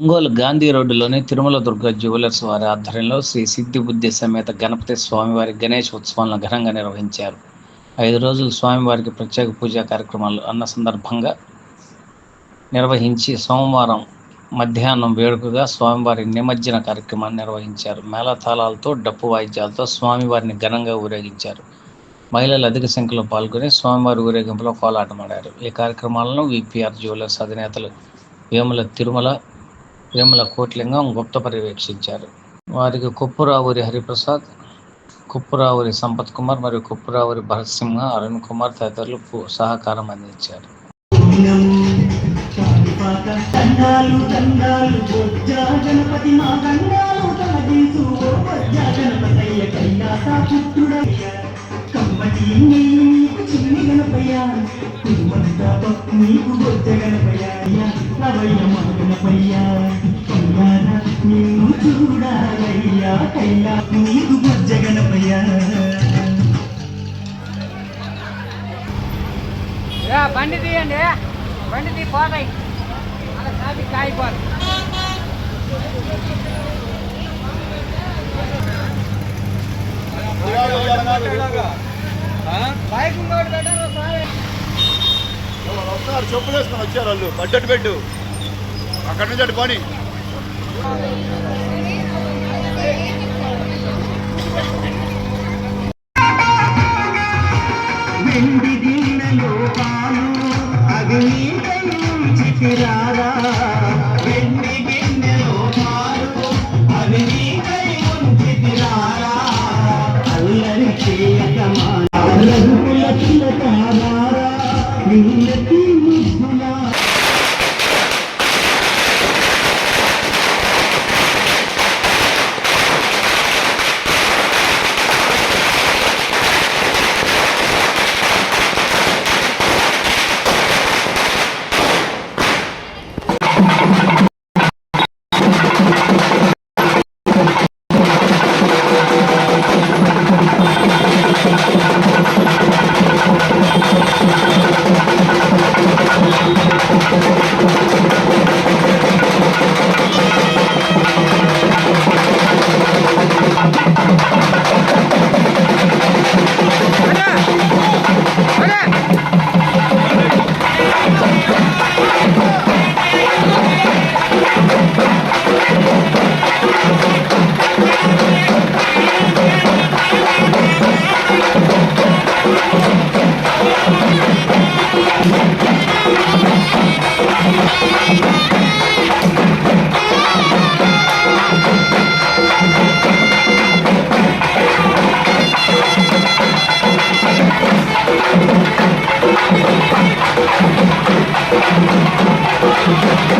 ఒంగోలు గాంధీ రోడ్డులోని తిరుమల దుర్గ జ్యువెలర్స్ వారి ఆధ్వర్యంలో శ్రీ సిద్ధి బుద్ధి సమేత గణపతి స్వామివారి గణేష్ ఉత్సవాలను ఘనంగా నిర్వహించారు. ఐదు రోజులు స్వామివారికి ప్రత్యేక పూజా కార్యక్రమాలు అన్న సందర్భంగా నిర్వహించి సోమవారం మధ్యాహ్నం వేడుకగా స్వామివారి నిమజ్జన కార్యక్రమాన్ని నిర్వహించారు. మేళతాళాలతో డప్పు వాయిద్యాలతో స్వామివారిని ఘనంగా ఊరేగించారు. మహిళలు అధిక సంఖ్యలో పాల్గొని స్వామివారి ఊరేగింపులో కోలాటమాడారు. ఈ కార్యక్రమాలను విపిఆర్ జ్యువెలర్స్ అధినేతలు వేముల తిరుమల వేముల కోట్లింగం గుప్త పర్యవేక్షించారు వారికి కొప్పురావురి హరిప్రసాద్ కుప్పురావురి సంపత్ కుమార్ మరియు కుప్పురావురి భరత్సింహ అరుణ్ కుమార్ తదితరులు సహకారం అందించారు పప్పు నీకు గణపయ్య నవయ్య నిన్ను చూడాలయ్యా కైలా నీకు బొజ్జ గణపయ్య ఏ, బండి తీయండి బండి తీ పోతాయి. అలా ట్రాఫిక్ ఆగిపోదు బైక్ ఇంకోటి పెట్టారు వస్తున్నారు. చెప్పులు వేసుకొని వచ్చారు వాళ్ళు. బడ్జెట్ పెట్టు. అక్కడి నుంచి అటు పని. వెండి గిన్నెలో పాలు అగ్ని చితిరారా You.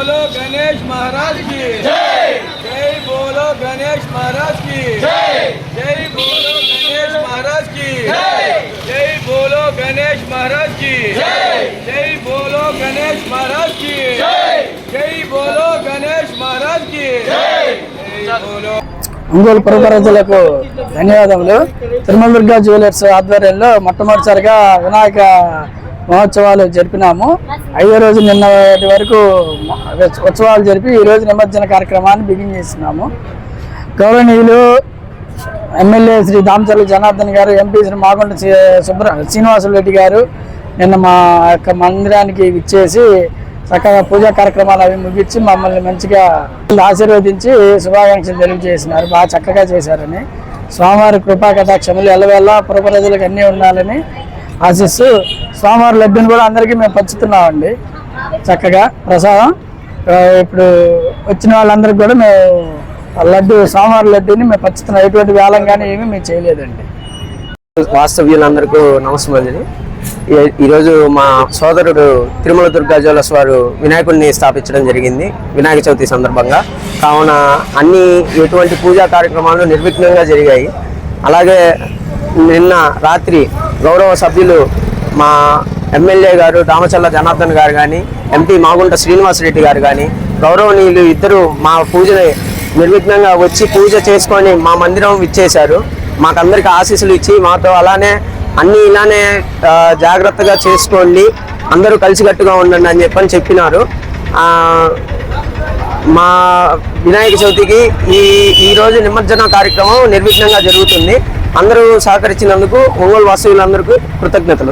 बोलो గణేష్ మహారాజ్ की। జై బోలో గణేష్ మహారాజ్కి జై బోలో గణేష్ మహారాజ్కి జై బోలో గణేష్ మహారాజ్కి జై బోలో గణేష్ మహారాజ్కి జై బోలో గణేష్ మహారాజ్కి बोलो ఒంగోలు పర్వ ధన్యవాదములు. తిరుమల దుర్గా జ్యువెలర్స్ ఆధ్వర్యంలో మొట్టమొదటిసారిగా వినాయక మహోత్సవాలు జరిపినాము. ఐదో రోజు నిన్న వరకు ఉత్సవాలు జరిపి ఈ రోజు నిమజ్జన కార్యక్రమాన్ని బిగిన్ చేస్తున్నాము. గౌరవనీయులు ఎమ్మెల్యే శ్రీ దామచర్ల జనార్దన్ గారు ఎంపీ శ్రీ మాగుంట శ్రీ- సుబ్ర శ్రీనివాసులు రెడ్డి గారు నిన్న మా యొక్క మందిరానికి ఇచ్చేసి చక్కగా పూజా కార్యక్రమాలు అవి ముగించి మమ్మల్ని మంచిగా ఆశీర్వదించి శుభాకాంక్షలు తెలియజేసినారు. బాగా చక్కగా చేశారని. స్వామివారి కృపా కటాక్షములు ఎల్లవేళ పురప్రజలకు అన్నీ ఉండాలని ఆశిస్తూ స్వామివారి లడ్డును కూడా అందరికీ మేము పంచుతున్నామండి. చక్కగా ప్రసాదం. ఇప్పుడు వచ్చిన వాళ్ళందరికీ కూడా మేము లడ్డు స్వామివారి లడ్డుని మేము పంచుతున్నాం. ఎటువంటి వేలం కానీ ఏమీ మేము చేయలేదండి. వాస్తవ్యులందరికీ నమస్కారం. ఈ- ఈరోజు మా సోదరుడు తిరుమల దుర్గాజోలస్ వారు వినాయకుడిని స్థాపించడం జరిగింది వినాయక చవితి సందర్భంగా. కావున అన్ని ఎటువంటి పూజా కార్యక్రమాలు నిర్విఘ్నంగా జరిగాయి. అలాగే నిన్న రాత్రి గౌరవ సభ్యులు మా ఎమ్మెల్యే గారు రామచల్ల జనార్దన్ గారు కానీ ఎంపీ మాగుంట శ్రీనివాసరెడ్డి గారు కానీ గౌరవనీయులు ఇద్దరు మా పూజని నిర్విఘ్నంగా వచ్చి పూజ చేసుకొని మా మందిరం ఇచ్చేశారు మాకందరికి ఆశీస్సులు ఇచ్చి మాతో అలానే అన్నీ ఇలానే జాగ్రత్తగా చేసుకోండి. అందరూ కలిసికట్టుగా ఉండండి అని చెప్పని చెప్పినారు. మా వినాయక చవితికి ఈ ఈరోజు నిమజ్జన కార్యక్రమం నిర్విఘ్నంగా జరుగుతుంది. అందరూ సహకరించినందుకు ఒంగోలు వాస్తవులందరికీ కృతజ్ఞతలు.